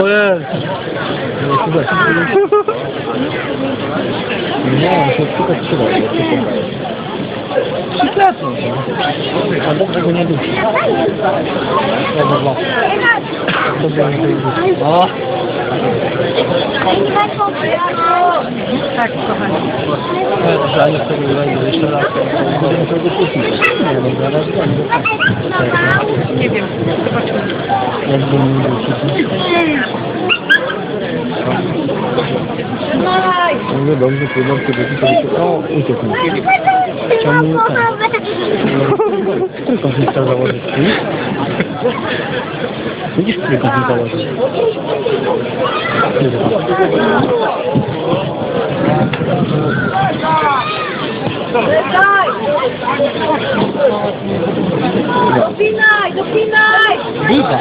Oye. Mira, eso es Przyklepno. A dobrze go nie dusi. Dobra. Dobra, nie dusi. O! Tak, kochani. Dobrze, ale sobie wejdę jeszcze raz. Będę musiał go puścić. Nie, dobra, raz, dwa. Nie wiem, zobaczymy. Jakby nie dusi. No dobrze, płynął sobie tutaj. O, uciekł Сколько заводит? Видишь, сколько заводит? Допинай, допинай! Вика,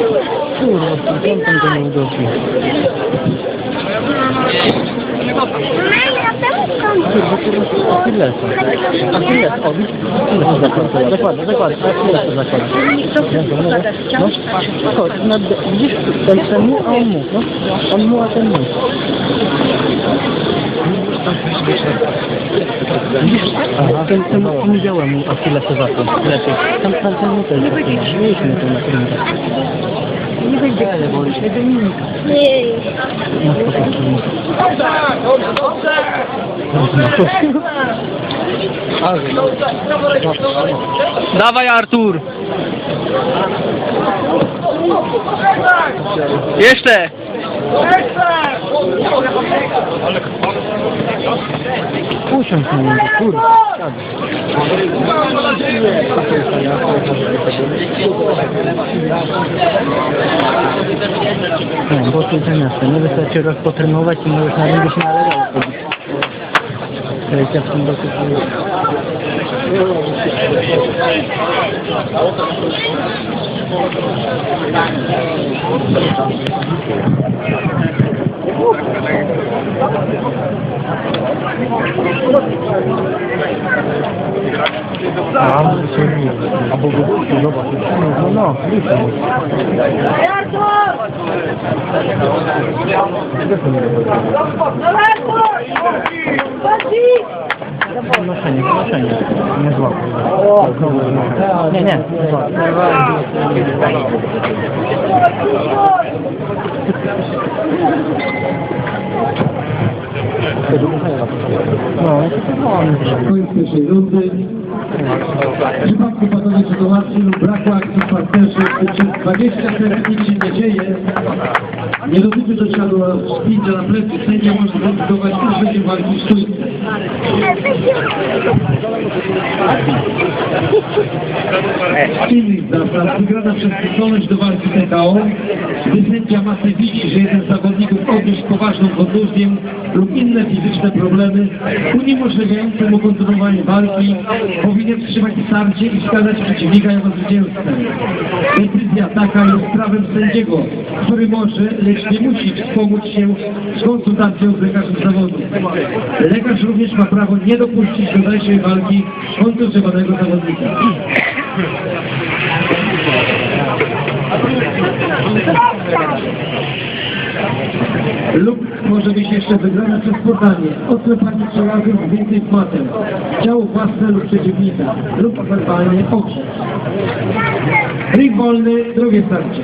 чего у вас там там там не удачно? Achillesa. Achilles, o widzisz? Achilles zakłada. Zakłada, zakłada. Achilles zakłada. No, chodź, na, widzisz? Ten chce mu, a on mu. No, on mu, a ten mu. Widzisz? Ten, ten, ten mu Achillesa zakłada. Lepiej. Tam, tam, ten mu też. Mieliśmy to na filmie. Nie. No, spokojnie. Dawaj Artur! Jeszcze! Usiądź niego, kurwa. No, bo tu zamiast nie wystarczy rok potrenować i możesz na niego się należał. Krejcia w tym dosyć. Thank you. Отношения, отношения. Не звал. Не, не, не звал. No, koniec pierwszej rundy. W przypadku patowej sytuacji lub braku akcji w partnerze przez 24 nic się nie dzieje. Nie dotyczy to śladu spięcia na plecy. Sędzia może zdecydować, kto będzie walki w stójce. Innych zasad wygrana przez zdolność do walki TKO, gdy sędzia masy widzi, że jeden z zawodników poważną kontuzję lub inne fizyczne problemy uniemożliwiające mu kontynuowanie walki, powinien wstrzymać starcie i wskazać przeciwnika jako zwycięzcę. Decyzja taka jest prawem sędziego, który może, lecz nie musi wspomóc się z konsultacją z lekarzem zawodu. Lekarz również ma prawo nie dopuścić do dalszej walki kontuzjowanego zawodnika. Lub może być jeszcze wygrana przez podanie, odklepanie trzy razy więcej płatem, ciało własne lub przeciwnika, lub werbalnie oczy. Ring wolny, drugie starcie.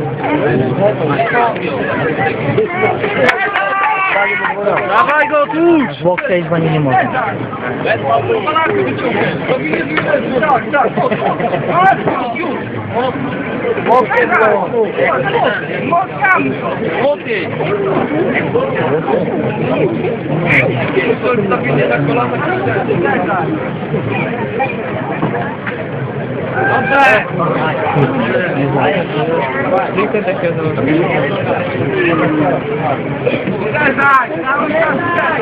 O, no tak, My trochę przypomniało, Mokre to. Mokam. Mokry. Kiedy ktoś zawinie na kolana, Dobrze! Tylko takie założenie. Uderzaj! Uderzaj!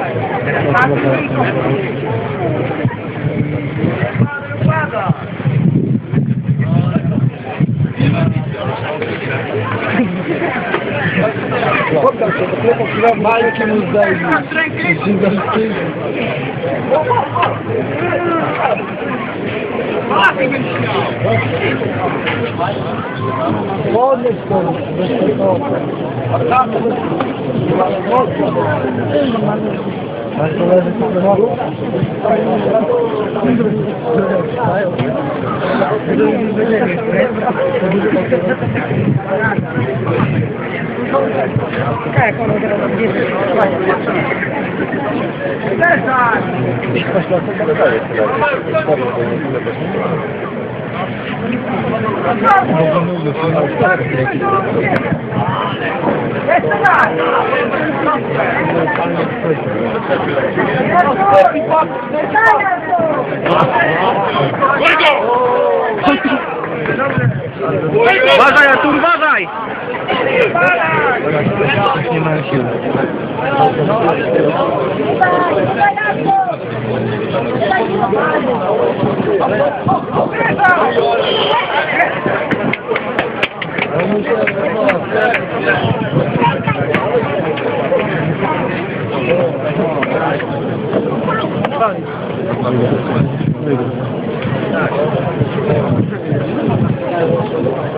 Malki mu zdejmij. Podnieś to, bez tego. Masz koledzy z samochodu? Uważaj, Artur, uważaj! Nie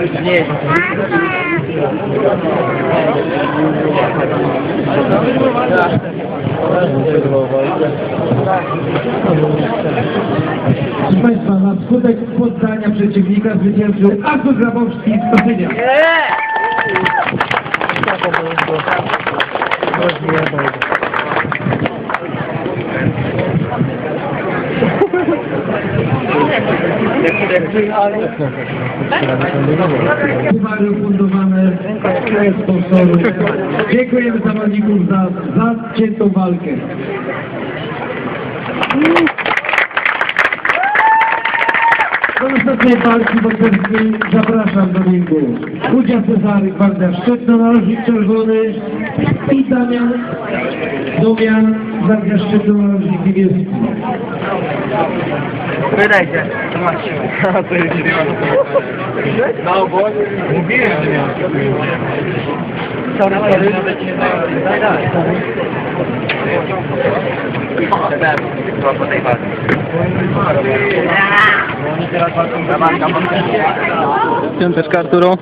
Nie. Proszę Państwa, na skutek poddania przeciwnika zwyciężył Artur Grabowski z Kotynia. Puchary ufundowane sponsorów. Dziękujemy zawodników za zaciętą walkę. Do następnej walki bocerskiej zapraszam do ringu. Udzia Cezary, Gwardia Szczytno, Narożnik Czerwony i Damian Domian, Gwardia Szczytno, Narożnik Niebieski. Wydaj się. Na obozie? Mówiłem. Sorry, sorry. Nawet nie Daj, daj. Po tej walce. Piąteczka Arturo.